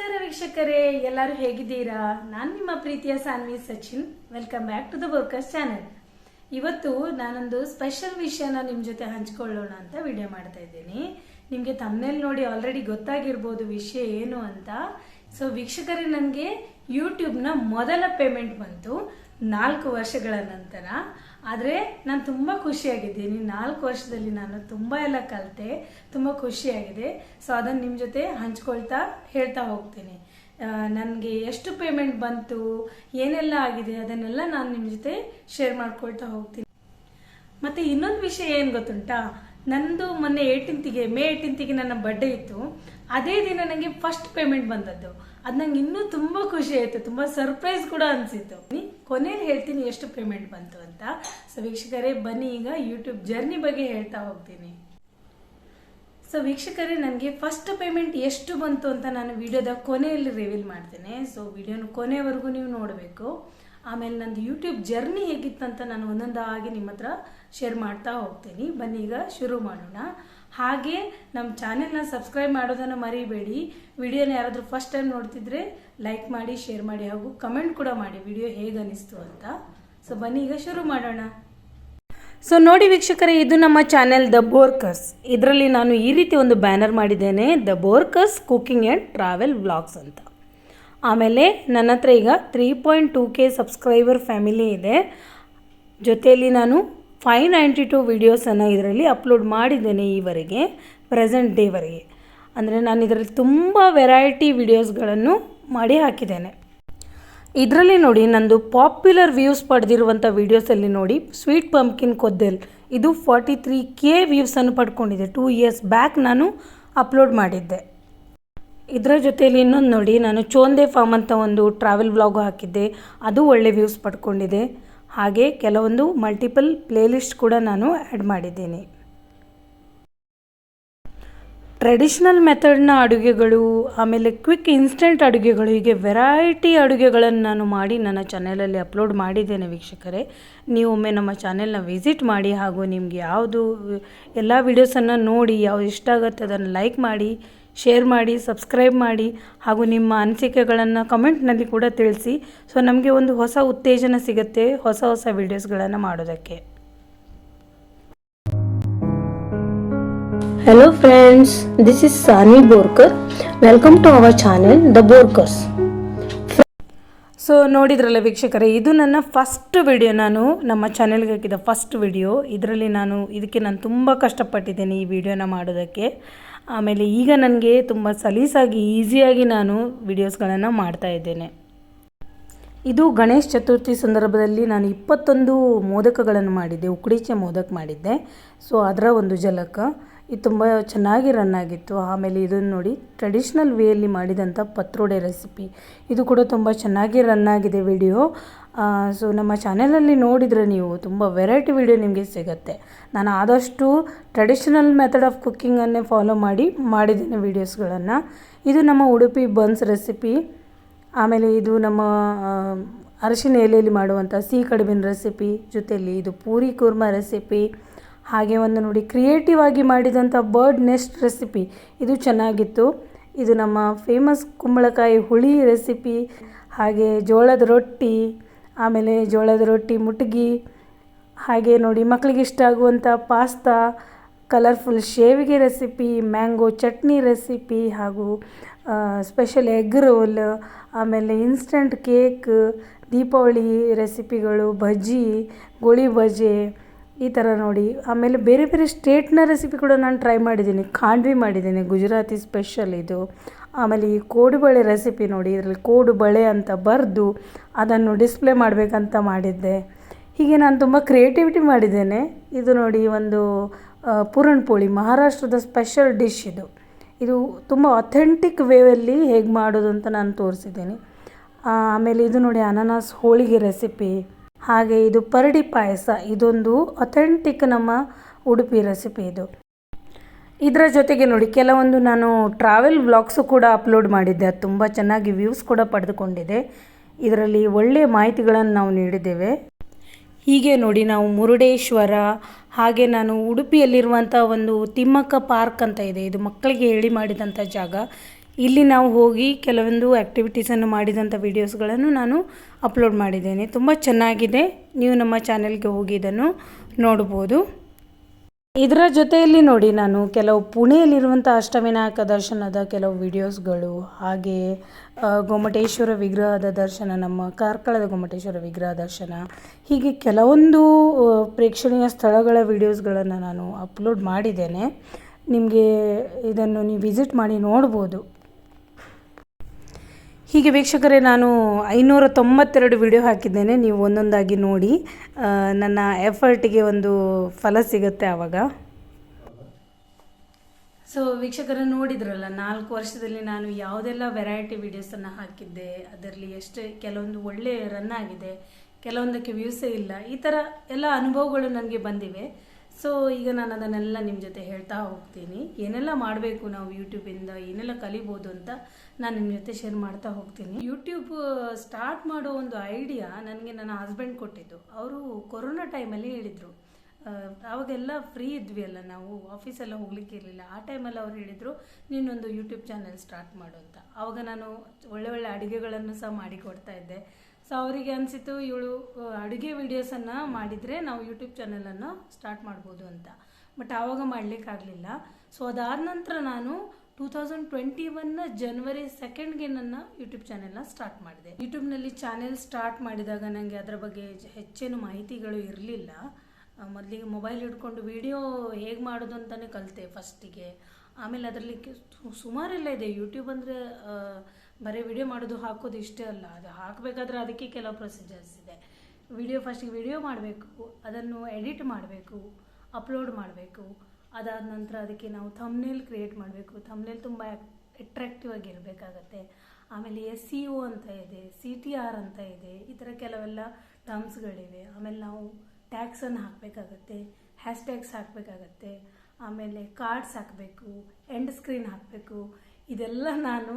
ನಮಸ್ಕಾರ ವೀಕ್ಷಕರೇ, ಎಲ್ಲರೂ ಹೇಗಿದ್ದೀರಾ? ನಾನು ನಿಮ್ಮ ಪ್ರೀತಿಯ Saanvi Sachin. Welcome back to the workers channel ಇವತ್ತು ನಾನೊಂದು ಸ್ಪೆಷಲ್ ವಿಷಯನ ನಿಮ್ಮ ಜೊತೆ ಹಂಚ್ಕೊಳ್ಳೋಣ ಅಂತ ವಿಡಿಯೋ ಮಾಡ್ತಾ ಇದ್ದೀನಿ. ನಿಮಗೆ ತಮ್ಮನೇಲಿ ನೋಡಿ ಆಲ್ರೆಡಿ ಗೊತ್ತಾಗಿರ್ಬೋದು ವಿಷಯ ಏನು ಅಂತ. ಸೊ ವೀಕ್ಷಕರೇ, ನನಗೆ ಯೂಟ್ಯೂಬ್ನ ಮೊದಲ ಪೇಮೆಂಟ್ ಬಂತು ನಾಲ್ಕು ವರ್ಷಗಳ ನಂತರ. ಆದರೆ ನಾನು ತುಂಬ ಖುಷಿಯಾಗಿದ್ದೀನಿ ನಾಲ್ಕು ವರ್ಷದಲ್ಲಿ ನಾನು ತುಂಬ ಎಲ್ಲ ಕಲಿತೆ, ತುಂಬ ಖುಷಿಯಾಗಿದೆ. ಸೊ ಅದನ್ನು ನಿಮ್ಮ ಜೊತೆ ಹಂಚ್ಕೊಳ್ತಾ ಹೇಳ್ತಾ ಹೋಗ್ತೀನಿ. ನನಗೆ ಎಷ್ಟು ಪೇಮೆಂಟ್ ಬಂತು, ಏನೆಲ್ಲ ಆಗಿದೆ, ಅದನ್ನೆಲ್ಲ ನಾನು ನಿಮ್ಮ ಜೊತೆ ಶೇರ್ ಮಾಡ್ಕೊಳ್ತಾ ಹೋಗ್ತೀನಿ. ಮತ್ತೆ ಇನ್ನೊಂದು ವಿಷಯ ಏನು ಗೊತ್ತುಂಟಾ? ನಂದು ಮೊನ್ನೆ ಏಯ್ಟೀನ್ತಿಗೆ ಮೇ ಏಯ್ಟೀನ್ತಿಗೆ ನನ್ನ ಬರ್ಡೇ ಇತ್ತು. ಅದೇ ದಿನ ನನಗೆ ಫಸ್ಟ್ ಪೇಮೆಂಟ್ ಬಂದದ್ದು. ಅದು ನಂಗೆ ಇನ್ನೂ ತುಂಬ ಖುಷಿ ಆಯಿತು, ತುಂಬ ಸರ್ಪ್ರೈಸ್ ಕೂಡ ಅನಿಸಿತ್ತು. ಕೊನೆಯಲ್ಲಿ ಹೇಳ್ತೀನಿ ಎಷ್ಟು ಪೇಮೆಂಟ್ ಬಂತು ಅಂತ. ಸೊ ವೀಕ್ಷಕರೇ, ಬನ್ನಿ ಈಗ ಯೂಟ್ಯೂಬ್ ಜರ್ನಿ ಬಗ್ಗೆ ಹೇಳ್ತಾ ಹೋಗ್ತೀನಿ. ಸೊ ವೀಕ್ಷಕರೇ, ನನಗೆ ಫಸ್ಟ್ ಪೇಮೆಂಟ್ ಎಷ್ಟು ಬಂತು ಅಂತ ನಾನು ವಿಡಿಯೋದ ಕೊನೆಯಲ್ಲಿ ರಿವೀಲ್ ಮಾಡ್ತೇನೆ. ಸೊ ವಿಡಿಯೋನ ಕೊನೆವರೆಗೂ ನೀವು ನೋಡಬೇಕು. ಆಮೇಲೆ ನಂದು ಯೂಟ್ಯೂಬ್ ಜರ್ನಿ ಹೇಗಿತ್ತು ಅಂತ ನಾನು ಒಂದೊಂದಾಗಿ ನಿಮ್ಮ ಹತ್ರ ಶೇರ್ ಮಾಡ್ತಾ ಹೋಗ್ತೀನಿ. ಬನ್ನಿ ಈಗ ಶುರು ಮಾಡೋಣ. ಹಾಗೆ ನಮ್ಮ ಚಾನೆಲ್ನ ಸಬ್ಸ್ಕ್ರೈಬ್ ಮಾಡೋದನ್ನು ಮರಿಬೇಡಿ. ವಿಡಿಯೋನ ಯಾರಾದರೂ ಫಸ್ಟ್ ಟೈಮ್ ನೋಡ್ತಿದ್ರೆ ಲೈಕ್ ಮಾಡಿ ಶೇರ್ ಮಾಡಿ ಹಾಗೂ ಕಮೆಂಟ್ ಕೂಡ ಮಾಡಿ. ವಿಡಿಯೋ ಹೇಗೆ ಅನ್ನಿಸ್ತು ಅಂತ. ಸೊ ಬನ್ನಿ, ಈಗ ಶುರು ಮಾಡೋಣ. ಸೊ ನೋಡಿ ವೀಕ್ಷಕರೇ, ಇದು ನಮ್ಮ ಚಾನೆಲ್ ದ ಬೋರ್ಕರ್ಸ್ ಇದರಲ್ಲಿ ನಾನು ಈ ರೀತಿ ಒಂದು ಬ್ಯಾನರ್ ಮಾಡಿದ್ದೇನೆ. The Borkars cooking and travel vlogs ಅಂತ. ಆಮೇಲೆ ನನ್ನ ಹತ್ರ ಈಗ three point two K subscriber family ಇದೆ. ಜೊತೆಯಲ್ಲಿ ನಾನು ಫೈವ್ ನೈಂಟಿ ಟು ವೀಡಿಯೋಸನ್ನು ಇದರಲ್ಲಿ ಅಪ್ಲೋಡ್ ಮಾಡಿದ್ದೇನೆ ಈವರೆಗೆ, ಪ್ರೆಸೆಂಟ್ ಡೇವರೆಗೆ. ಅಂದರೆ ನಾನು ಇದರಲ್ಲಿ ತುಂಬ ವೆರೈಟಿ ವೀಡಿಯೋಸ್ಗಳನ್ನು ಮಾಡಿ ಹಾಕಿದ್ದೇನೆ. ಇದರಲ್ಲಿ ನೋಡಿ ನಂದು ಪಾಪ್ಯುಲರ್ ವ್ಯೂಸ್ ಪಡೆದಿರುವಂಥ ವೀಡಿಯೋಸಲ್ಲಿ ನೋಡಿ, ಸ್ವೀಟ್ ಪಂಪ್ಕಿನ್ ಕೊದ್ದೆಲ್. ಇದು ಫಾರ್ಟಿ ತ್ರೀ ಕೆ ವ್ಯೂಸನ್ನು ಪಡ್ಕೊಂಡಿದೆ. ಟೂ ಇಯರ್ಸ್ ಬ್ಯಾಕ್ ನಾನು ಅಪ್ಲೋಡ್ ಮಾಡಿದ್ದೆ. ಇದರ ಜೊತೆಯಲ್ಲಿ ಇನ್ನೊಂದು ನೋಡಿ, ನಾನು ಚೋಂದೆ ಫಾರ್ಮ್ ಅಂತ ಒಂದು ಟ್ರಾವೆಲ್ ವ್ಲಾಗ್ ಹಾಕಿದ್ದೆ. ಅದು ಒಳ್ಳೆ ವ್ಯೂಸ್ ಪಡ್ಕೊಂಡಿದೆ. ಹಾಗೆ ಕೆಲವೊಂದು ಮಲ್ಟಿಪಲ್ ಪ್ಲೇಲಿಸ್ಟ್ ಕೂಡ ನಾನು ಆ್ಯಡ್ ಮಾಡಿದ್ದೀನಿ. ಟ್ರೆಡಿಷ್ನಲ್ ಮೆಥಡ್ನ ಅಡುಗೆಗಳು, ಆಮೇಲೆ ಕ್ವಿಕ್ ಇನ್ಸ್ಟೆಂಟ್ ಅಡುಗೆಗಳು, ಹೀಗೆ ವೆರೈಟಿ ಅಡುಗೆಗಳನ್ನು ನಾನು ಮಾಡಿ ನನ್ನ ಚಾನೆಲಲ್ಲಿ ಅಪ್ಲೋಡ್ ಮಾಡಿದ್ದೇನೆ ವೀಕ್ಷಕರೇ. ನೀವು ಒಮ್ಮೆ ನಮ್ಮ ಚಾನೆಲ್ನ ವಿಸಿಟ್ ಮಾಡಿ ಹಾಗೂ ನಿಮಗೆ ಯಾವುದು, ಎಲ್ಲ ವೀಡಿಯೋಸನ್ನು ನೋಡಿ, ಯಾವುದು ಇಷ್ಟ ಆಗುತ್ತೆ ಅದನ್ನು ಲೈಕ್ ಮಾಡಿ ಶೇರ್ ಮಾಡಿ ಸಬ್ಸ್ಕ್ರೈಬ್ ಮಾಡಿ ಹಾಗೂ ನಿಮ್ಮ ಅನಿಸಿಕೆಗಳನ್ನು ಕಮೆಂಟ್ನಲ್ಲಿ ಕೂಡ ತಿಳಿಸಿ. ಸೊ ನಮಗೆ ಒಂದು ಹೊಸ ಉತ್ತೇಜನ ಸಿಗುತ್ತೆ ಹೊಸ ಹೊಸ ವಿಡಿಯೋಸ್ಗಳನ್ನು ಮಾಡೋದಕ್ಕೆ. Hello friends this is Sani Borkar Welcome to our channel, The Borkars so ನೋಡಿದ್ರಲ್ಲ ವೀಕ್ಷಕರೇ ಇದು ನನ್ನ ಫಸ್ಟ್ ವಿಡಿಯೋ ನಾನು ನಮ್ಮ ಚಾನೆಲ್ಗೆ ಹಾಕಿದ ಫಸ್ಟ್ ವಿಡಿಯೋ ಇದರಲ್ಲಿ ನಾನು ಇದಕ್ಕೆ ನಾನು ತುಂಬ ಕಷ್ಟಪಟ್ಟಿದ್ದೇನೆ ಈ ವಿಡಿಯೋನ ಮಾಡೋದಕ್ಕೆ. ಆಮೇಲೆ ಈಗ ನನಗೆ ತುಂಬ ಸಲೀಸಾಗಿ, ಈಸಿಯಾಗಿ ನಾನು ವಿಡಿಯೋಸ್ಗಳನ್ನು ಮಾಡ್ತಾ ಇದ್ದೇನೆ. ಇದು ಗಣೇಶ್ ಚತುರ್ಥಿ ಸಂದರ್ಭದಲ್ಲಿ ನಾನು ಇಪ್ಪತ್ತೊಂದು ಮೋದಕಗಳನ್ನು ಮಾಡಿದ್ದೆ ಉಕ್ಕಡಿಚೆ ಮೋದಕ ಮಾಡಿದ್ದೆ. ಸೊ, ಅದರ ಒಂದು ಜಲಕ ಇದು ತುಂಬ ಚೆನ್ನಾಗಿ ರನ್ ಆಗಿತ್ತು. ಆಮೇಲೆ ಇದನ್ನು ನೋಡಿ ಟ್ರೆಡಿಷ್ನಲ್ ವೇಯಲ್ಲಿ ಮಾಡಿದಂಥ ಪತ್ರೋಡೆ ರೆಸಿಪಿ. ಇದು ಕೂಡ ತುಂಬ ಚೆನ್ನಾಗಿ ರನ್ ಆಗಿದೆ ವಿಡಿಯೋ. ಸೊ ನಮ್ಮ ಚಾನೆಲಲ್ಲಿ ನೋಡಿದರೆ ನೀವು ತುಂಬ ವೆರೈಟಿ ವಿಡಿಯೋ ನಿಮಗೆ ಸಿಗುತ್ತೆ. ನಾನು ಆದಷ್ಟು ಟ್ರೆಡಿಷನಲ್ ಮೆಥಡ್ ಆಫ್ ಕುಕ್ಕಿಂಗನ್ನೇ ಫಾಲೋ ಮಾಡಿ, ಮಾಡಿದ್ದೀನಿ ವೀಡಿಯೋಸ್ಗಳನ್ನು ಇದು ನಮ್ಮ ಉಡುಪಿ ಬನ್ಸ್ ರೆಸಿಪಿ ಆಮೇಲೆ ಇದು ನಮ್ಮ ಅರಶಿನ ಎಲೆಯಲ್ಲಿ ಮಾಡುವಂಥ ಸಿಹಿ ಕಡುಬಿನ ರೆಸಿಪಿ ಜೊತೆಯಲ್ಲಿ ಇದು ಪೂರಿ ಕುರ್ಮಾ ರೆಸಿಪಿ ಹಾಗೆ ಒಂದು ನೋಡಿ ಕ್ರಿಯೇಟಿವ್ ಆಗಿ ಮಾಡಿದಂಥ ಬರ್ಡ್ ನೆಸ್ಟ್ ರೆಸಿಪಿ ಇದು ಚೆನ್ನಾಗಿತ್ತು. ಇದು ನಮ್ಮ ಫೇಮಸ್ ಕುಂಬಳಕಾಯಿ ಹುಳಿ ರೆಸಿಪಿ ಹಾಗೆ ಜೋಳದ ರೊಟ್ಟಿ. ಆಮೇಲೆ ಜೋಳದ ರೊಟ್ಟಿ ಮುಟ್ಗಿ, ಹಾಗೆ ನೋಡಿ ಮಕ್ಕಳಿಗೆ ಇಷ್ಟ ಆಗುವಂಥ ಪಾಸ್ತಾ ಕಲರ್ಫುಲ್ ಶೇವಿಗೆ ರೆಸಿಪಿ ಮ್ಯಾಂಗೋ ಚಟ್ನಿ ರೆಸಿಪಿ ಹಾಗೂ ಸ್ಪೆಷಲ್ ಎಗ್ ರೋಲ್ ಆಮೇಲೆ ಇನ್ಸ್ಟಂಟ್ ಕೇಕ್ ದೀಪಾವಳಿ ರೆಸಿಪಿಗಳು ಬಜ್ಜಿ, ಗೋಳಿ ಬಜೆ ಈ ಥರ ನೋಡಿ. ಆಮೇಲೆ ಬೇರೆ ಬೇರೆ ಸ್ಟೇಟ್ನ ರೆಸಿಪಿ ಕೂಡ ನಾನು ಟ್ರೈ ಮಾಡಿದ್ದೀನಿ. ಖಾಂಡ್ವಿ ಮಾಡಿದ್ದೀನಿ, ಗುಜರಾತಿ ಸ್ಪೆಷಲ್ ಇದು. ಆಮೇಲೆ ಈ ಕೋಡುಬಳೆ ರೆಸಿಪಿ ನೋಡಿ, ಇದರಲ್ಲಿ ಕೋಡುಬಳೆ ಅಂತ ಬರೆದು ಅದನ್ನು ಡಿಸ್ಪ್ಲೇ ಮಾಡಬೇಕಂತ ಮಾಡಿದ್ದೆ. ಹೀಗೆ ನಾನು ತುಂಬ ಕ್ರಿಯೇಟಿವಿಟಿ ಮಾಡಿದ್ದೇನೆ. ಇದು ನೋಡಿ ಒಂದು ಪೂರಣ್ಪೋಳಿ ಪೂರಣ್ ಪೋಳಿ ಮಹಾರಾಷ್ಟ್ರದ ಸ್ಪೆಷಲ್ ಡಿಶ್ ಇದು. ಇದು ತುಂಬ ಅಥೆಂಟಿಕ್ ವೇಯಲ್ಲಿ ಹೇಗೆ ಮಾಡೋದು ಅಂತ ನಾನು ತೋರಿಸಿದ್ದೀನಿ. ಆಮೇಲೆ ಇದು ನೋಡಿ ಅನಾನಸ್ ಹೋಳಿಗೆ ರೆಸಿಪಿ ಹಾಗೆ ಇದು ಪರಡಿ ಪಾಯಸ. ಇದೊಂದು ಅಥೆಂಟಿಕ್ ನಮ್ಮ ಉಡುಪಿ ರೆಸಿಪಿ ಇದು. ಇದರ ಜೊತೆಗೆ ನೋಡಿ, ಕೆಲವೊಂದು ನಾನು ಟ್ರಾವೆಲ್ ವ್ಲಾಗ್ಸು ಕೂಡ ಅಪ್ಲೋಡ್ ಮಾಡಿದ್ದೆ. ಅದು ತುಂಬ ಚೆನ್ನಾಗಿ ವ್ಯೂಸ್ ಕೂಡ ಪಡೆದುಕೊಂಡಿದೆ. ಇದರಲ್ಲಿ ಒಳ್ಳೆಯ ಮಾಹಿತಿಗಳನ್ನು ನಾವು ನೀಡಿದ್ದೇವೆ. ಹೀಗೆ ನೋಡಿ, ನಾವು ಮುರುಡೇಶ್ವರ, ಹಾಗೆ ನಾನು ಉಡುಪಿಯಲ್ಲಿರುವಂಥ ಒಂದು ತಿಮ್ಮಕ್ಕ ಪಾರ್ಕ್ ಅಂತ ಇದೆ. ಇದು ಮಕ್ಕಳಿಗೆ ಹೇಳಿ ಮಾಡಿದಂಥ ಜಾಗ. ಇಲ್ಲಿ ನಾವು ಹೋಗಿ ಕೆಲವೊಂದು ಆ್ಯಕ್ಟಿವಿಟೀಸನ್ನು ಮಾಡಿದಂಥ ವೀಡಿಯೋಸ್ಗಳನ್ನು ನಾನು ಅಪ್ಲೋಡ್ ಮಾಡಿದ್ದೇನೆ. ತುಂಬ ಚೆನ್ನಾಗಿದೆ. ನೀವು ನಮ್ಮ ಚಾನೆಲ್ಗೆ ಹೋಗಿ ಇದನ್ನು ನೋಡ್ಬೋದು. ಇದರ ಜೊತೆಯಲ್ಲಿ ನೋಡಿ ನಾನು ಕೆಲವು ಪುಣೆಯಲ್ಲಿರುವಂಥ ಅಷ್ಟವಿನಾಯಕ ದರ್ಶನದ ಕೆಲವು ವಿಡಿಯೋಸ್ಗಳು ಹಾಗೆಯೇ ಗೊಮ್ಮಟೇಶ್ವರ ವಿಗ್ರಹದ ದರ್ಶನ, ನಮ್ಮ ಕಾರ್ಕಳದ ಗೊಮ್ಮಟೇಶ್ವರ ವಿಗ್ರಹ ದರ್ಶನ, ಹೀಗೆ ಕೆಲವೊಂದು ಪ್ರೇಕ್ಷಣೀಯ ಸ್ಥಳಗಳ ವಿಡಿಯೋಸ್ಗಳನ್ನು ನಾನು ಅಪ್ಲೋಡ್ ಮಾಡಿದ್ದೇನೆ. ನಿಮಗೆ ಇದನ್ನು ನೀವು ವಿಸಿಟ್ ಮಾಡಿ ನೋಡ್ಬೋದು. ಹೀಗೆ ವೀಕ್ಷಕರೇ, ನಾನು ಐನೂರ ತೊಂಬತ್ತೆರಡು ವಿಡಿಯೋ ಹಾಕಿದ್ದೇನೆ. ನೀವು ಒಂದೊಂದಾಗಿ ನೋಡಿ. ನನ್ನ ಎಫರ್ಟಿಗೆ ಒಂದು ಫಲ ಸಿಗುತ್ತೆ ಆವಾಗ. ಸೊ ವೀಕ್ಷಕರ, ನೋಡಿದ್ರಲ್ಲ, ನಾಲ್ಕು ವರ್ಷದಲ್ಲಿ ನಾನು ಯಾವುದೆಲ್ಲ ವೆರೈಟಿ ವಿಡಿಯೋಸನ್ನು ಹಾಕಿದ್ದೆ, ಅದರಲ್ಲಿ ಎಷ್ಟು ಕೆಲವೊಂದು ಒಳ್ಳೆಯ ರನ್ ಆಗಿದೆ, ಕೆಲವೊಂದಕ್ಕೆ ವ್ಯೂಸೇ ಇಲ್ಲ, ಈ ಥರ ಎಲ್ಲ ಅನುಭವಗಳು ನನಗೆ ಬಂದಿವೆ. ಸೊ ಈಗ ನಾನು ಅದನ್ನೆಲ್ಲ ನಿಮ್ಮ ಜೊತೆ ಹೇಳ್ತಾ ಹೋಗ್ತೀನಿ. ಏನೆಲ್ಲ ಮಾಡಬೇಕು ನಾವು ಯೂಟ್ಯೂಬಿಂದ ಏನೆಲ್ಲ ಕಲಿಬೋದು ಅಂತ ನಾನು ನಿಮ್ಮ ಜೊತೆ ಶೇರ್ ಮಾಡ್ತಾ ಹೋಗ್ತೀನಿ. ಯೂಟ್ಯೂಬ್ ಸ್ಟಾರ್ಟ್ ಮಾಡೋ ಒಂದು ಐಡಿಯಾ ನನಗೆ ನನ್ನ ಹಸ್ಬೆಂಡ್ ಕೊಟ್ಟಿದ್ದು. ಅವರು ಕೊರೋನಾ ಟೈಮಲ್ಲಿ ಹೇಳಿದರು. ಅವಾಗೆಲ್ಲ ಫ್ರೀ ಇದ್ವಿ ಅಲ್ಲ ನಾವು ಆಫೀಸೆಲ್ಲ ಹೋಗ್ಲಿಕ್ಕೆ ಇರಲಿಲ್ಲ. ಆ ಟೈಮಲ್ಲಿ ಅವ್ರು ಹೇಳಿದರು, ನೀನೊಂದು ಯೂಟ್ಯೂಬ್ ಚಾನಲ್ ಸ್ಟಾರ್ಟ್ ಮಾಡು ಅಂತ. ಆವಾಗ ನಾನು ಒಳ್ಳೆ ಒಳ್ಳೆ ಅಡುಗೆಗಳನ್ನು ಸಹ ಮಾಡಿಕೊಡ್ತಾ ಇದ್ದೆ. ಸೊ ಅವರಿಗೆ ಅನಿಸಿತು ಇವಳು ಅಡುಗೆ ವಿಡಿಯೋಸನ್ನು ಮಾಡಿದರೆ ನಾವು ಯೂಟ್ಯೂಬ್ ಚಾನಲನ್ನು ಸ್ಟಾರ್ಟ್ ಮಾಡ್ಬೋದು ಅಂತ. ಬಟ್ ಆವಾಗ ಮಾಡಲಿಕ್ಕಾಗಲಿಲ್ಲ. ಸೊ ಅದಾದ ನಂತರ ನಾನು ಟೂ ತೌಸಂಡ್ ಟ್ವೆಂಟಿ ಒನ್ನ ಜನ್ವರಿ ಸೆಕೆಂಡ್ಗೆ ನನ್ನ ಯೂಟ್ಯೂಬ್ ಚಾನೆಲ್ನ ಸ್ಟಾರ್ಟ್ ಮಾಡಿದೆ. ಯೂಟ್ಯೂಬ್ನಲ್ಲಿ ಚಾನೆಲ್ ಸ್ಟಾರ್ಟ್ ಮಾಡಿದಾಗ ನನಗೆ ಅದರ ಬಗ್ಗೆ ಹೆಚ್ಚೇನು ಮಾಹಿತಿಗಳು ಇರಲಿಲ್ಲ. ಮೊದಲಿಗೆ ಮೊಬೈಲ್ ಹಿಡ್ಕೊಂಡು ವಿಡಿಯೋ ಹೇಗೆ ಮಾಡೋದು ಅಂತಲೇ ಕಲಿತೆ ಫಸ್ಟಿಗೆ ಆಮೇಲೆ ಅದರಲ್ಲಿ ಸುಮಾರೆಲ್ಲ ಇದೆ. ಯೂಟ್ಯೂಬ್ ಅಂದರೆ ಬರೀ ವಿಡಿಯೋ ಮಾಡೋದು ಹಾಕೋದು ಇಷ್ಟೇ ಅಲ್ಲ. ಅದು ಹಾಕಬೇಕಾದ್ರೆ ಅದಕ್ಕೆ ಕೆಲವು ಪ್ರೊಸೀಜರ್ಸ್ ಇದೆ. ವಿಡಿಯೋ ಫಸ್ಟಿಗೆ ವಿಡಿಯೋ ಮಾಡಬೇಕು, ಅದನ್ನು ಎಡಿಟ್ ಮಾಡಬೇಕು ಅಪ್ಲೋಡ್ ಮಾಡಬೇಕು. ಅದಾದ ನಂತರ ಅದಕ್ಕೆ ನಾವು ಥಮ್ನೇಲ್ ಕ್ರಿಯೇಟ್ ಮಾಡಬೇಕು. ಥಮ್ನೇಲ್ ತುಂಬ ಅಟ್ರಾಕ್ಟಿವ್ ಆಗಿರಬೇಕಾಗತ್ತೆ ಆಮೇಲೆ ಎಸ್ ಸಿ ಒ ಅಂತ ಇದೆ ಸಿ ಟಿ ಆರ್ ಅಂತ ಇದೆ, ಈ ಥರ ಕೆಲವೆಲ್ಲ ಟರ್ಮ್ಸ್ಗಳಿವೆ ಆಮೇಲೆ ನಾವು ಟ್ಯಾಕ್ಸನ್ನು ಹಾಕಬೇಕಾಗತ್ತೆ ಹ್ಯಾಶ್ ಟ್ಯಾಗ್ಸ್ ಹಾಕಬೇಕಾಗತ್ತೆ. ಆಮೇಲೆ ಕಾರ್ಡ್ಸ್ ಹಾಕಬೇಕು ಎಂಡ್ ಸ್ಕ್ರೀನ್ ಹಾಕಬೇಕು. ಇದೆಲ್ಲ ನಾನು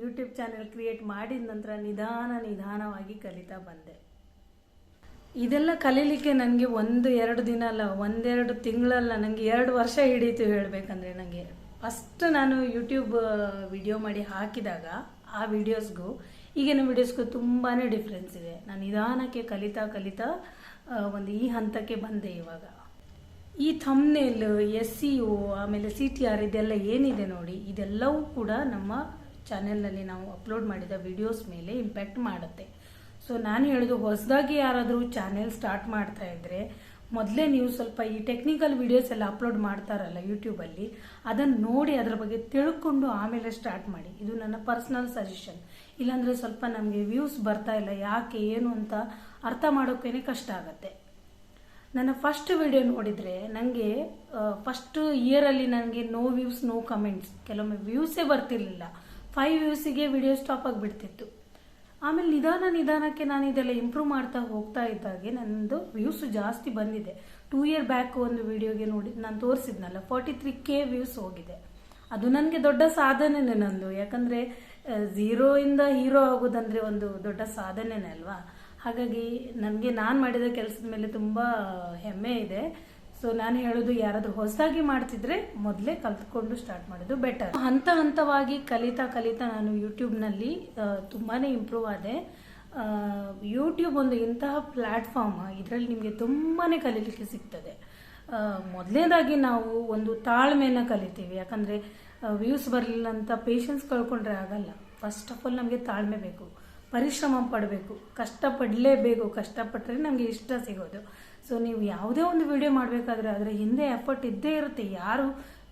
ಯೂಟ್ಯೂಬ್ ಚಾನೆಲ್ ಕ್ರಿಯೇಟ್ ಮಾಡಿದ ನಂತರ ನಿಧಾನ ನಿಧಾನವಾಗಿ ಕಲಿತಾ ಬಂದೆ. ಇದೆಲ್ಲ ಕಲೀಲಿಕ್ಕೆ ನನಗೆ ಒಂದು, ಎರಡು ದಿನ ಅಲ್ಲ, ಒಂದೆರಡು ತಿಂಗಳಲ್ಲ ನನಗೆ ಎರಡು ವರ್ಷ ಹಿಡೀತು ಹೇಳಬೇಕಂದ್ರೆ ನನಗೆ ಫಸ್ಟ್ ನಾನು ಯೂಟ್ಯೂಬ್ ವಿಡಿಯೋ ಮಾಡಿ ಹಾಕಿದಾಗ ಆ ವಿಡಿಯೋಸ್ಗೂ ಈಗಿನ ವಿಡಿಯೋಸ್ಗೂ ತುಂಬಾ ಡಿಫ್ರೆನ್ಸ್ ಇದೆ. ನಾನು ನಿಧಾನಕ್ಕೆ ಕಲಿತಾ ಕಲಿತಾ ಒಂದು ಈ ಹಂತಕ್ಕೆ ಬಂದೆ ಇವಾಗ. ಈ ಥಮ್ನೇಲ್ ಎಸ್ ಸಿ ಒ ಆಮೇಲೆ ಸಿ ಟಿ ಆರ್ ಇದೆಲ್ಲ ಏನಿದೆ ನೋಡಿ, ಇದೆಲ್ಲವೂ ಕೂಡ ನಮ್ಮ ಚಾನೆಲ್ನಲ್ಲಿ ನಾವು ಅಪ್ಲೋಡ್ ಮಾಡಿದ ವಿಡಿಯೋಸ್ ಮೇಲೆ ಇಂಪ್ಯಾಕ್ಟ್ ಮಾಡುತ್ತೆ. ಸೊ ನಾನು ಹೇಳೋದು ಹೊಸದಾಗಿ ಯಾರಾದರೂ ಚಾನೆಲ್ ಸ್ಟಾರ್ಟ್ ಮಾಡ್ತಾ ಇದ್ರೆ, ಮೊದಲೇ ನೀವು ಸ್ವಲ್ಪ ಈ ಟೆಕ್ನಿಕಲ್ ವಿಡಿಯೋಸ್ ಎಲ್ಲ ಅಪ್ಲೋಡ್ ಮಾಡ್ತಾರಲ್ಲ ಯೂಟ್ಯೂಬಲ್ಲಿ ಅದನ್ನು ನೋಡಿ ಅದರ ಬಗ್ಗೆ ತಿಳ್ಕೊಂಡು ಆಮೇಲೆ ಸ್ಟಾರ್ಟ್ ಮಾಡಿ. ಇದು ನನ್ನ ಪರ್ಸ್ನಲ್ ಸಜೆಷನ್ ಇಲ್ಲಾಂದರೆ ಸ್ವಲ್ಪ ನಮಗೆ ವ್ಯೂಸ್ ಬರ್ತಾ ಇಲ್ಲ, ಯಾಕೆ, ಏನು ಅಂತ ಅರ್ಥ ಮಾಡೋಕ್ಕೇ ಕಷ್ಟ ಆಗುತ್ತೆ. ನನ್ನ ಫಸ್ಟ್ ವಿಡಿಯೋ ನೋಡಿದರೆ ನನಗೆ ಫಸ್ಟ್ ಇಯರಲ್ಲಿ ನನಗೆ ನೋ ವ್ಯೂಸ್ ನೋ ಕಮೆಂಟ್ಸ್ ಕೆಲವೊಮ್ಮೆ ವ್ಯೂಸೇ ಬರ್ತಿರ್ಲಿಲ್ಲ. ಫೈವ್ ವ್ಯೂಸಿಗೆ ವಿಡಿಯೋ ಸ್ಟಾಪ್ ಆಗಿಬಿಡ್ತಿತ್ತು. ಆಮೇಲೆ ನಿಧಾನ ನಿಧಾನಕ್ಕೆ ನಾನು ಇದೆಲ್ಲ ಇಂಪ್ರೂವ್ ಮಾಡ್ತಾ ಹೋಗ್ತಾ ಇದ್ದಾಗೆ ನನ್ನದು ವ್ಯೂಸ್ ಜಾಸ್ತಿ ಬಂದಿದೆ. ಟೂ ಇಯರ್ ಬ್ಯಾಕ್ ಒಂದು ವಿಡಿಯೋಗೆ ನೋಡಿ, ನಾನು ತೋರಿಸಿದ್ನಲ್ಲ ಫಾರ್ಟಿ ತ್ರೀ ಕೆ ವ್ಯೂಸ್ ಹೋಗಿದೆ. ಅದು ನನಗೆ ದೊಡ್ಡ ಸಾಧನೆನೇ ನಂದು. ಯಾಕಂದರೆ ಝೀರೋಯಿಂದ ಹೀರೋ ಆಗೋದಂದರೆ ಒಂದು ದೊಡ್ಡ ಸಾಧನೆನೇ ಅಲ್ವಾ? ಹಾಗಾಗಿ ನನಗೆ ನಾನು ಮಾಡಿದ ಕೆಲಸದ ಮೇಲೆ ತುಂಬ ಹೆಮ್ಮೆ ಇದೆ. ಸೊ ನಾನು ಹೇಳೋದು ಯಾರಾದರೂ ಹೊಸದಾಗಿ ಮಾಡ್ತಿದ್ರೆ ಮೊದಲೇ ಕಲ್ತ್ಕೊಂಡು ಸ್ಟಾರ್ಟ್ ಮಾಡೋದು ಬೆಟರ್ ಹಂತ ಹಂತವಾಗಿ ಕಲಿತಾ ಕಲಿತಾ ನಾನು ಯೂಟ್ಯೂಬ್ನಲ್ಲಿ ತುಂಬಾ ಇಂಪ್ರೂವ್ ಆದೆ. ಯೂಟ್ಯೂಬ್ ಒಂದು ಇಂತಹ ಪ್ಲ್ಯಾಟ್ಫಾರ್ಮ್ ಇದರಲ್ಲಿ ನಿಮಗೆ ತುಂಬಾ ಕಲೀಲಿಕ್ಕೆ ಸಿಗ್ತದೆ. ಮೊದಲನೇದಾಗಿ ನಾವು ಒಂದು ತಾಳ್ಮೆನ ಕಲಿತೀವಿ. ಯಾಕಂದರೆ ವ್ಯೂಸ್ ಬರಲಿಲ್ಲ ಅಂತ ಪೇಷನ್ಸ್ ಕಳ್ಕೊಂಡ್ರೆ ಆಗಲ್ಲ. ಫಸ್ಟ್ ಆಫ್ ಆಲ್ ನಮಗೆ ತಾಳ್ಮೆ ಬೇಕು. ಪರಿಶ್ರಮ ಪಡಬೇಕು. ಕಷ್ಟಪಡಲೇಬೇಕು. ಕಷ್ಟಪಟ್ಟರೆ ನಮಗೆ ಇಷ್ಟ ಸಿಗೋದು. ಸೊ ನೀವು ಯಾವುದೇ ಒಂದು ವಿಡಿಯೋ ಮಾಡಬೇಕಾದ್ರೆ ಅದರ ಹಿಂದೆ ಎಫರ್ಟ್ ಇದ್ದೇ ಇರುತ್ತೆ. ಯಾರು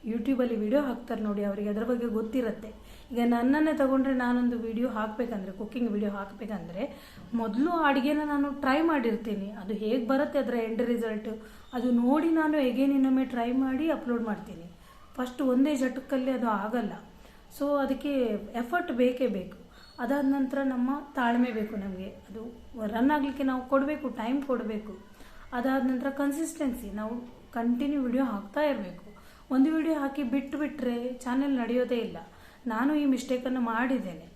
ಯೂಟ್ಯೂಬಲ್ಲಿ ವಿಡಿಯೋ ಹಾಕ್ತಾರೆ ನೋಡಿ, ಅವರಿಗೆ ಅದರ ಬಗ್ಗೆ ಗೊತ್ತಿರುತ್ತೆ. ಈಗ ನನ್ನನ್ನೇ ತಗೊಂಡ್ರೆ ನಾನೊಂದು ವಿಡಿಯೋ ಹಾಕಬೇಕಂದ್ರೆ ಕುಕ್ಕಿಂಗ್ ವಿಡಿಯೋ ಹಾಕಬೇಕಂದ್ರೆ, ಮೊದಲು ಅಡುಗೆನ ನಾನು ಟ್ರೈ ಮಾಡಿರ್ತೀನಿ. ಅದು ಹೇಗೆ ಬರುತ್ತೆ ಅದರ ಎಂಡ್ ರಿಸಲ್ಟು ಅದು ನೋಡಿ ನಾನು ಎಗೇನ್ ಇನ್ನೊಮ್ಮೆ ಟ್ರೈ ಮಾಡಿ ಅಪ್ಲೋಡ್ ಮಾಡ್ತೀನಿ. ಫಸ್ಟ್ ಒಂದೇ ಜಟಕಲ್ಲಿ ಅದು ಆಗಲ್ಲ. ಸೊ ಅದಕ್ಕೆ ಎಫರ್ಟ್ ಬೇಕೇ ಬೇಕು. ಅದಾದ ನಂತರ ನಮ್ಮ ತಾಳ್ಮೆ ಬೇಕು ನಮಗೆ. ಅದು ರನ್ ಆಗಲಿಕ್ಕೆ ನಾವು ಕೊಡಬೇಕು ಟೈಮ್ ಕೊಡಬೇಕು. ಅದಾದ ನಂತರ ಕನ್ಸಿಸ್ಟೆನ್ಸಿ ನಾವು ಕಂಟಿನ್ಯೂ ವಿಡಿಯೋ ಹಾಕ್ತಾ ಇರಬೇಕು. ಒಂದು ವಿಡಿಯೋ ಹಾಕಿ ಬಿಟ್ಟು ಬಿಟ್ಟರೆ ಚಾನೆಲ್ ನಡೆಯೋದೇ ಇಲ್ಲ. ನಾನು ಈ ಮಿಸ್ಟೇಕನ್ನು ಮಾಡಿದ್ದೇನೆ.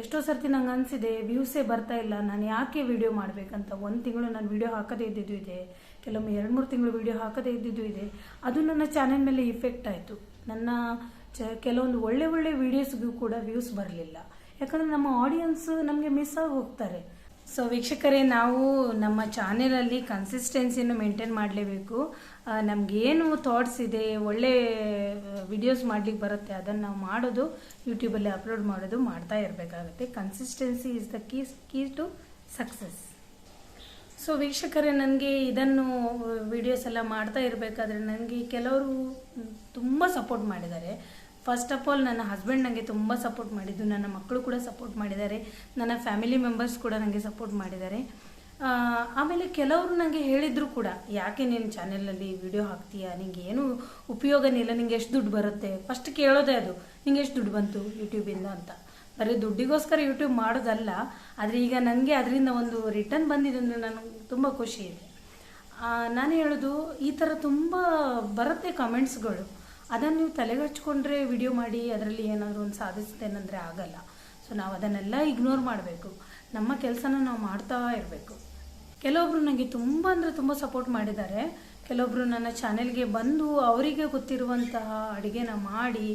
ಎಷ್ಟೋ ಸರ್ತಿ ನಂಗೆ ಅನಿಸಿದೆ ವ್ಯೂಸೇ ಬರ್ತಾ ಇಲ್ಲ, ನಾನು ಯಾಕೆ ವಿಡಿಯೋ ಮಾಡಬೇಕಂತ. ಒಂದು ತಿಂಗಳು ನಾನು ವಿಡಿಯೋ ಹಾಕದೇ ಇದ್ದಿದ್ದು ಇದೆ. ಕೆಲವೊಮ್ಮೆ ಎರಡು, ಮೂರು ತಿಂಗಳು ವಿಡಿಯೋ ಹಾಕದೇ ಇದ್ದಿದ್ದು ಇದೆ. ಅದು ನನ್ನ ಚಾನೆಲ್ ಮೇಲೆ ಇಫೆಕ್ಟ್ ಆಯಿತು. ನನ್ನ ಚ, ಕೆಲವೊಂದು ಒಳ್ಳೆ ಒಳ್ಳೆ ವಿಡಿಯೋಸ್ಗೂ ಕೂಡ ವ್ಯೂಸ್ ಬರಲಿಲ್ಲ. ಯಾಕಂದರೆ ನಮ್ಮ ಆಡಿಯನ್ಸ್ ನಮಗೆ ಮಿಸ್ ಆಗಿ ಹೋಗ್ತಾರೆ. ಸೊ ವೀಕ್ಷಕರೇ, ನಾವು ನಮ್ಮ ಚಾನೆಲಲ್ಲಿ ಕನ್ಸಿಸ್ಟೆನ್ಸಿಯನ್ನು ಮೇಂಟೈನ್ ಮಾಡಲೇಬೇಕು. ನಮಗೇನು ಥಾಟ್ಸ್ ಇದೆ, ಒಳ್ಳೆ ವಿಡಿಯೋಸ್ ಮಾಡ್ಲಿಕ್ಕೆ ಬರುತ್ತೆ, ಅದನ್ನು ನಾವು ಮಾಡೋದು ಯೂಟ್ಯೂಬಲ್ಲಿ ಅಪ್ಲೋಡ್ ಮಾಡೋದು ಮಾಡ್ತಾ ಇರಬೇಕಾಗುತ್ತೆ. Consistency is the keys key to success so ವೀಕ್ಷಕರೇ, ನನಗೆ ಇದನ್ನು ವಿಡಿಯೋಸ್ ಎಲ್ಲ ಮಾಡ್ತಾ ಇರಬೇಕಾದ್ರೆ, ನನಗೆ ಕೆಲವರು ತುಂಬ ಸಪೋರ್ಟ್ ಮಾಡಿದ್ದಾರೆ. ಫಸ್ಟ್ ಆಫ್ ಆಲ್ ನನ್ನ ಹಸ್ಬೆಂಡ್ ನನಗೆ ತುಂಬ ಸಪೋರ್ಟ್ ಮಾಡಿದ್ದು. ನನ್ನ ಮಕ್ಕಳು ಕೂಡ ಸಪೋರ್ಟ್ ಮಾಡಿದ್ದಾರೆ. ನನ್ನ ಫ್ಯಾಮಿಲಿ ಮೆಂಬರ್ಸ್ ಕೂಡ ನನಗೆ ಸಪೋರ್ಟ್ ಮಾಡಿದ್ದಾರೆ. ಆಮೇಲೆ ಕೆಲವರು ನನಗೆ ಹೇಳಿದ್ರು ಕೂಡ, ಯಾಕೆ ನೀನು ಚಾನೆಲಲ್ಲಿ ವಿಡಿಯೋ ಹಾಕ್ತೀಯಾ? ನಿಂಗೆ ಏನು ಉಪಯೋಗನೇ ಇಲ್ಲ. ನಿಂಗೆ ಎಷ್ಟು ದುಡ್ಡು ಬರುತ್ತೆ? ಫಸ್ಟ್ ಕೇಳೋದೇ ಅದು, ನಿಂಗೆ ಎಷ್ಟು ದುಡ್ಡು ಬಂತು ಯೂಟ್ಯೂಬಿಂದ ಅಂತ. ಬರೀ ದುಡ್ಡಿಗೋಸ್ಕರ ಯೂಟ್ಯೂಬ್ ಮಾಡೋದಲ್ಲ, ಆದರೆ ಈಗ ನನಗೆ ಅದರಿಂದ ಒಂದು ರಿಟರ್ನ್ ಬಂದಿದೆ ಅಂದರೆ ನನಗೆ ತುಂಬ ಖುಷಿ ಇದೆ. ನಾನು ಹೇಳೋದು, ಈ ಥರ ತುಂಬ ಬರುತ್ತೆ ಕಮೆಂಟ್ಸ್ಗಳು ಅದನ್ನು ನೀವು ತಲೆಗಚ್ಕೊಂಡ್ರೆ ವಿಡಿಯೋ ಮಾಡಿ, ಅದರಲ್ಲಿ ಏನಾದರೂ ಒಂದು ಸಾಧಿಸ್ತೇನೆಂದರೆ ಆಗಲ್ಲ. ಸೊ ನಾವು ಅದನ್ನೆಲ್ಲ ಇಗ್ನೋರ್ ಮಾಡಬೇಕು. ನಮ್ಮ ಕೆಲಸನ ನಾವು ಮಾಡ್ತಾ ಇರಬೇಕು. ಕೆಲವೊಬ್ರು ನನಗೆ ತುಂಬ ಅಂದರೆ ತುಂಬ ಸಪೋರ್ಟ್ ಮಾಡಿದ್ದಾರೆ. ಕೆಲವೊಬ್ರು ನನ್ನ ಚಾನೆಲ್ಗೆ ಬಂದು ಅವರಿಗೆ ಗೊತ್ತಿರುವಂತಹ ಅಡುಗೆನ ಮಾಡಿ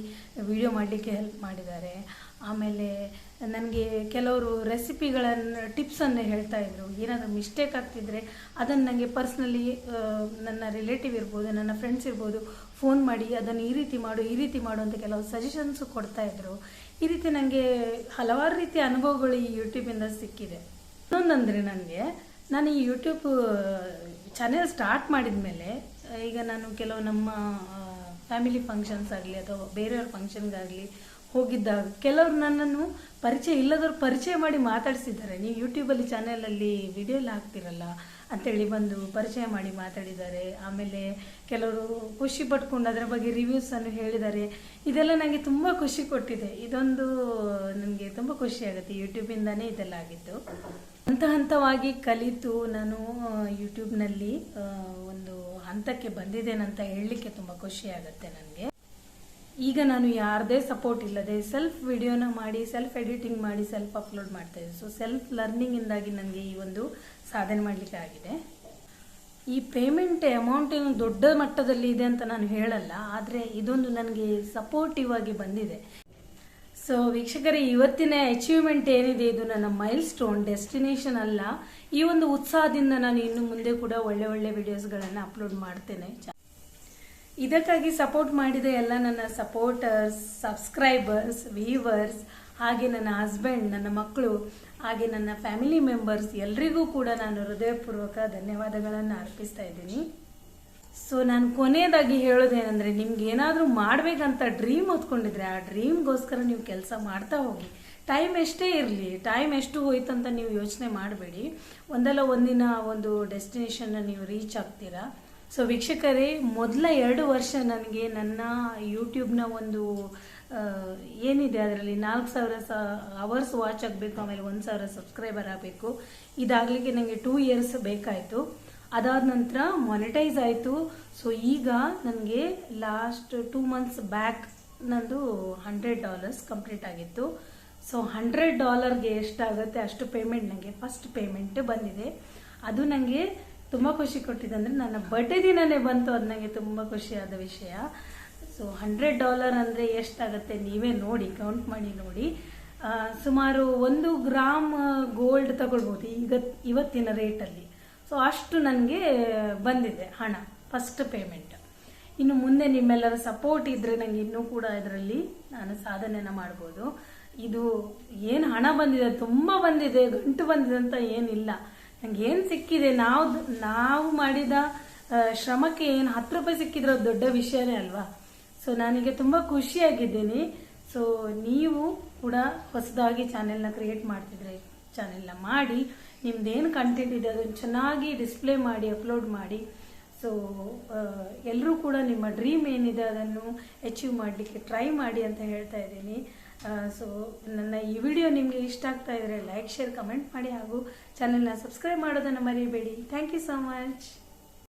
ವಿಡಿಯೋ ಮಾಡಲಿಕ್ಕೆ ಹೆಲ್ಪ್ ಮಾಡಿದ್ದಾರೆ. ಆಮೇಲೆ ನನಗೆ ಕೆಲವರು ರೆಸಿಪಿಗಳನ್ನು ಟಿಪ್ಸನ್ನು ಹೇಳ್ತಾ ಇದ್ರು. ಏನಾದರೂ ಮಿಸ್ಟೇಕ್ ಆಗ್ತಿದ್ರೆ ಅದನ್ನು ನನಗೆ ಪರ್ಸ್ನಲಿ ನನ್ನ ರಿಲೇಟಿವ್ ಇರ್ಬೋದು, ನನ್ನ ಫ್ರೆಂಡ್ಸ್ ಇರ್ಬೋದು ಫೋನ್ ಮಾಡಿ, ಅದನ್ನು ಈ ರೀತಿ ಮಾಡು, ಈ ರೀತಿ ಮಾಡು ಅಂತ ಕೆಲವು ಸಜೆಷನ್ಸು ಕೊಡ್ತಾ ಇದ್ರು. ಈ ರೀತಿ ನನಗೆ ಹಲವಾರು ರೀತಿಯ ಅನುಭವಗಳು ಈ ಯೂಟ್ಯೂಬಿಂದ ಸಿಕ್ಕಿದೆ. ಇನ್ನೊಂದಂದರೆ ನನಗೆ ನಾನು ಈ ಯೂಟ್ಯೂಬ್ ಚಾನೆಲ್ ಸ್ಟಾರ್ಟ್ ಮಾಡಿದ ಮೇಲೆ ಈಗ ನಾನು ಕೆಲವು ನಮ್ಮ ಫ್ಯಾಮಿಲಿ ಫಂಕ್ಷನ್ಸ್ ಆಗಲಿ ಅಥವಾ ಬೇರೆಯವ್ರ ಫಂಕ್ಷನ್ಗಾಗಲಿ ಹೋಗಿದ್ದಾಗ ಕೆಲವರು ನನ್ನನ್ನು ಪರಿಚಯ ಇಲ್ಲದವ್ರು ಪರಿಚಯ ಮಾಡಿ ಮಾತಾಡಿಸಿದ್ದಾರೆ. ನೀವು ಯೂಟ್ಯೂಬಲ್ಲಿ ಚಾನೆಲಲ್ಲಿ ವಿಡಿಯೋ ಹಾಕ್ತಿರಲ್ಲ ಅಂತೇಳಿ ಬಂದು ಪರಿಚಯ ಮಾಡಿ ಮಾತಾಡಿದ್ದಾರೆ. ಆಮೇಲೆ ಕೆಲವರು ಖುಷಿ ಪಟ್ಕೊಂಡು ಅದರ ಬಗ್ಗೆ ರಿವ್ಯೂಸನ್ನು ಹೇಳಿದ್ದಾರೆ. ಇದೆಲ್ಲ ನನಗೆ ತುಂಬ ಖುಷಿ ಕೊಟ್ಟಿದೆ. ಇದೊಂದು ನನಗೆ ತುಂಬ ಖುಷಿ ಆಗುತ್ತೆ. ಯೂಟ್ಯೂಬಿಂದನೇ ಇದೆಲ್ಲ ಆಗಿತ್ತು ಹಂತ ಹಂತವಾಗಿ ಕಲಿತು ನಾನು ಯೂಟ್ಯೂಬ್ನಲ್ಲಿ ಒಂದು ಹಂತಕ್ಕೆ ಬಂದಿದ್ದೇನಂತ ಹೇಳಲಿಕ್ಕೆ ತುಂಬ ಖುಷಿಯಾಗುತ್ತೆ ನನಗೆ. ಈಗ ನಾನು ಯಾರದೇ ಸಪೋರ್ಟ್ ಇಲ್ಲದೆ ಸೆಲ್ಫ್ ವಿಡಿಯೋನ ಮಾಡಿ ಸೆಲ್ಫ್ ಎಡಿಟಿಂಗ್ ಮಾಡಿ ಸೆಲ್ಫ್ ಅಪ್ಲೋಡ್ ಮಾಡ್ತಾ ಇದ್ದೆ. ಸೊ ಸೆಲ್ಫ್ ಲರ್ನಿಂಗಿಂದಾಗಿ ನನಗೆ ಈ ಒಂದು ಸಾಧನೆ ಮಾಡಲಿಕ್ಕೆ ಆಗಿದೆ. ಈ ಪೇಮೆಂಟ್ ಅಮೌಂಟ್ ಏನು ದೊಡ್ಡ ಮಟ್ಟದಲ್ಲಿ ಇದೆ ಅಂತ ನಾನು ಹೇಳಲ್ಲ, ಆದರೆ ಇದೊಂದು ನನಗೆ ಸಪೋರ್ಟಿವ್ ಆಗಿ ಬಂದಿದೆ. ಸೊ ವೀಕ್ಷಕರೇ, ಇವತ್ತಿನ ಅಚೀವ್ಮೆಂಟ್ ಏನಿದೆ, ಇದು ನನ್ನ ಮೈಲ್ ಸ್ಟೋನ್ ಡೆಸ್ಟಿನೇಷನ್ ಅಲ್ಲ. ಈ ಒಂದು ಉತ್ಸಾಹದಿಂದ ನಾನು ಇನ್ನು ಮುಂದೆ ಕೂಡ ಒಳ್ಳೆ ಒಳ್ಳೆ ವಿಡಿಯೋಸ್ಗಳನ್ನು ಅಪ್ಲೋಡ್ ಮಾಡ್ತೇನೆ. ಇದಕ್ಕಾಗಿ ಸಪೋರ್ಟ್ ಮಾಡಿದ ಎಲ್ಲ ನನ್ನ ಸಪೋರ್ಟರ್ಸ್ ಸಬ್ಸ್ಕ್ರೈಬರ್ಸ್ ವೀವರ್ಸ್ ಹಾಗೆ ನನ್ನ ಹಸ್ಬೆಂಡ್ ನನ್ನ ಮಕ್ಕಳು ಹಾಗೆ ನನ್ನ ಫ್ಯಾಮಿಲಿ ಮೆಂಬರ್ಸ್ ಎಲ್ರಿಗೂ ಕೂಡ ನಾನು ಹೃದಯಪೂರ್ವಕ ಧನ್ಯವಾದಗಳನ್ನು ಅರ್ಪಿಸ್ತಾ ಇದ್ದೀನಿ. ಸೊ ನಾನು ಕೊನೆಯದಾಗಿ ಹೇಳೋದೇನೆಂದರೆ, ನಿಮ್ಗೆ ಏನಾದರೂ ಮಾಡಬೇಕಂತ ಡ್ರೀಮ್ ಹೊತ್ಕೊಂಡಿದ್ರೆ, ಆ ಡ್ರೀಮ್ಗೋಸ್ಕರ ನೀವು ಕೆಲಸ ಮಾಡ್ತಾ ಹೋಗಿ. ಟೈಮ್ ಎಷ್ಟೇ ಇರಲಿ ಟೈಮ್ ಎಷ್ಟು ಹೋಯ್ತು ಅಂತ ನೀವು ಯೋಚನೆ ಮಾಡಬೇಡಿ. ಒಂದಲ್ಲ ಒಂದಿನ ಒಂದು ಡೆಸ್ಟಿನೇಷನ್ನ ನೀವು ರೀಚ್ ಆಗ್ತೀರಾ? ಸೊ ವೀಕ್ಷಕರೇ, ಮೊದಲ ಎರಡು ವರ್ಷ ನನಗೆ ನನ್ನ ಯೂಟ್ಯೂಬ್ನ ಒಂದು ಏನಿದೆ ಅದರಲ್ಲಿ ನಾಲ್ಕು ಸಾವಿರ ಸ ಅವರ್ಸ್ ವಾಚ್ ಆಗಬೇಕು, ಆಮೇಲೆ ಒಂದು ಸಾವಿರ ಸಬ್ಸ್ಕ್ರೈಬರ್ ಆಗಬೇಕು. ಇದಾಗಲಿಕ್ಕೆ ನನಗೆ ಟೂ ಇಯರ್ಸ್ ಬೇಕಾಯಿತು. ಅದಾದ ನಂತರ ಮೊನಿಟೈಸ್ ಆಯಿತು. ಸೊ ಈಗ ನನಗೆ ಲಾಸ್ಟ್ ಟೂ ಮಂತ್ಸ್ ಬ್ಯಾಕ್ ನಂದು ಹಂಡ್ರೆಡ್ ಡಾಲರ್ಸ್ ಕಂಪ್ಲೀಟ್ ಆಗಿತ್ತು. ಸೊ ಹಂಡ್ರೆಡ್ ಡಾಲರ್ಗೆ ಎಷ್ಟಾಗುತ್ತೆ ಅಷ್ಟು ಪೇಮೆಂಟ್ ನನಗೆ ಫಸ್ಟ್ ಪೇಮೆಂಟ್ ಬಂದಿದೆ. ಅದು ನನಗೆ ತುಂಬ ಖುಷಿ ಕೊಟ್ಟಿದೆ ಅಂದರೆ ನನ್ನ ಬರ್ಡೇ ದಿನನೇ ಬಂತು, ಅದು ನನಗೆ ತುಂಬ ಖುಷಿಯಾದ ವಿಷಯ. ಸೊ ಹಂಡ್ರೆಡ್ ಡಾಲರ್ ಅಂದರೆ ಎಷ್ಟಾಗುತ್ತೆ ನೀವೇ ನೋಡಿ ಕೌಂಟ್ ಮಾಡಿ ನೋಡಿ. ಸುಮಾರು ಒಂದು ಗ್ರಾಮ್ ಗೋಲ್ಡ್ ತಗೊಳ್ಬೋದು ಈಗ, ಇವತ್ತಿನ ರೇಟಲ್ಲಿ ಸೊ ಅಷ್ಟು ನನಗೆ ಬಂದಿದೆ ಹಣ ಫಸ್ಟ್ ಪೇಮೆಂಟ್ ಇನ್ನು ಮುಂದೆ ನಿಮ್ಮೆಲ್ಲರ ಸಪೋರ್ಟ್ ಇದ್ದರೆ ನನಗೆ ಇನ್ನೂ ಕೂಡ ಇದರಲ್ಲಿ ನಾನು ಸಾಧನೆನ ಮಾಡ್ಬೋದು. ಇದು ಏನು ಹಣ ಬಂದಿದೆ, ತುಂಬ ಬಂದಿದೆ, ಗಂಟು ಬಂದಿದೆ ಅಂತ ಏನಿಲ್ಲ. ನಂಗೆ ಏನು ಸಿಕ್ಕಿದೆ? ನಾವು ನಾವು ಮಾಡಿದ ಶ್ರಮಕ್ಕೆ ಏನು ಹತ್ತು ರೂಪಾಯಿ ಸಿಕ್ಕಿದ್ರೆ ಅದು ದೊಡ್ಡ ವಿಷಯನೇ ಅಲ್ವಾ? ಸೊ ನನಗೆ ತುಂಬ ಖುಷಿಯಾಗಿದ್ದೀನಿ. ಸೊ ನೀವು ಕೂಡ ಹೊಸದಾಗಿ ಚಾನೆಲ್ನ ಕ್ರಿಯೇಟ್ ಮಾಡ್ತಿದ್ರೆ, ಚಾನೆಲ್ನ ಮಾಡಿ, ನಿಮ್ದೇನು ಕಂಟೆಂಟ್ ಇದೆ ಅದನ್ನು ಚೆನ್ನಾಗಿ ಡಿಸ್ಪ್ಲೇ ಮಾಡಿ ಅಪ್ಲೋಡ್ ಮಾಡಿ. ಸೊ ಎಲ್ಲರೂ ಕೂಡ ನಿಮ್ಮ ಡ್ರೀಮ್ ಏನಿದೆ ಅದನ್ನು ಅಚೀವ್ ಮಾಡಲಿಕ್ಕೆ ಟ್ರೈ ಮಾಡಿ ಅಂತ ಹೇಳ್ತಾ ಇದ್ದೀನಿ. ಸೊ ನನ್ನ ಈ ವಿಡಿಯೋ ನಿಮಗೆ ಇಷ್ಟ ಆಗ್ತಾ ಇದ್ರೆ ಲೈಕ್ ಶೇರ್ ಕಮೆಂಟ್ ಮಾಡಿ ಹಾಗೂ ಚಾನೆಲ್ನ ಸಬ್ಸ್ಕ್ರೈಬ್ ಮಾಡೋದನ್ನು ಮರಿಬೇಡಿ. Thank you so much